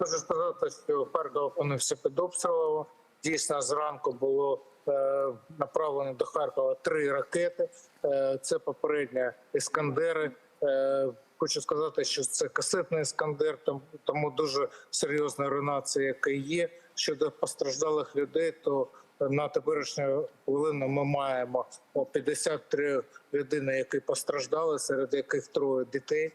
Можу сказати, що Харків опинився під обстрілом. Дійсно, зранку було е, направлено до Харкова три ракети. Е, це попередньо іскандери. Е, хочу сказати, що це касетний іскандер, тому дуже серйозна руйнація, яка є. Щодо постраждалих людей, то на теперішню хвилину ми маємо о, 53 людини, які постраждали, серед яких троє дітей.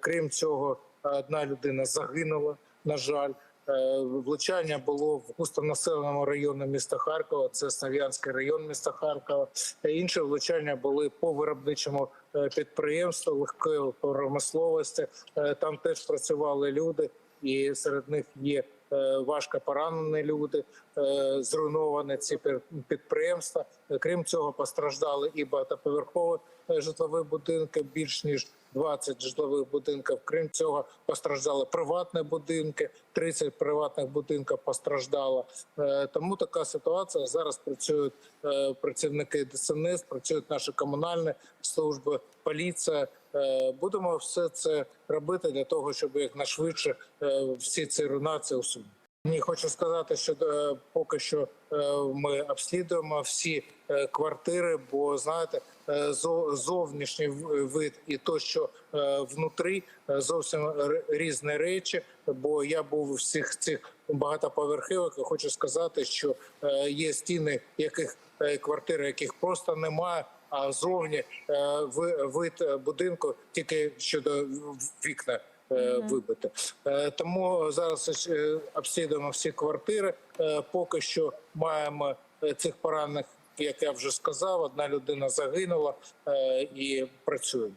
Крім цього, одна людина загинула. На жаль, Е, влучання було в густонаселеному районі міста Харкова. Це Слов'янський район міста Харкова. Інші влучання були по виробничому е, підприємству легкої промисловості. Е, Там теж працювали люди, і серед них є важко поранені люди. Зруйновані ці підприємства. Крім цього, постраждали і багатоповерхові житлові будинки більш ніж 20 житлових будинків. Крім цього, постраждали приватні будинки. 30 приватних будинків постраждало. Е, Тому така ситуація. Зараз працюють е, працівники ДСНС, працюють наші комунальні служби, поліція. Е, Будемо все це робити для того, щоб якнайшвидше е, всі ці руйнації усунути. Ні, хочу сказати, що е, поки що е, ми обслідуємо всі е, квартири, бо знаєте, е, зо- зовнішній вид і то, що е, внутрі, е, зовсім різні речі. Бо я був у всіх цих багатоповерхівок і хочу сказати, що е, є стіни, яких е, квартири, яких просто немає. А зовні е, ви- вид е, будинку тільки щодо вікна вибити. Е, Тому зараз е, обслідуємо всі квартири. Е, Поки що маємо е, цих поранених, як я вже сказав. Одна людина загинула е, і працюємо.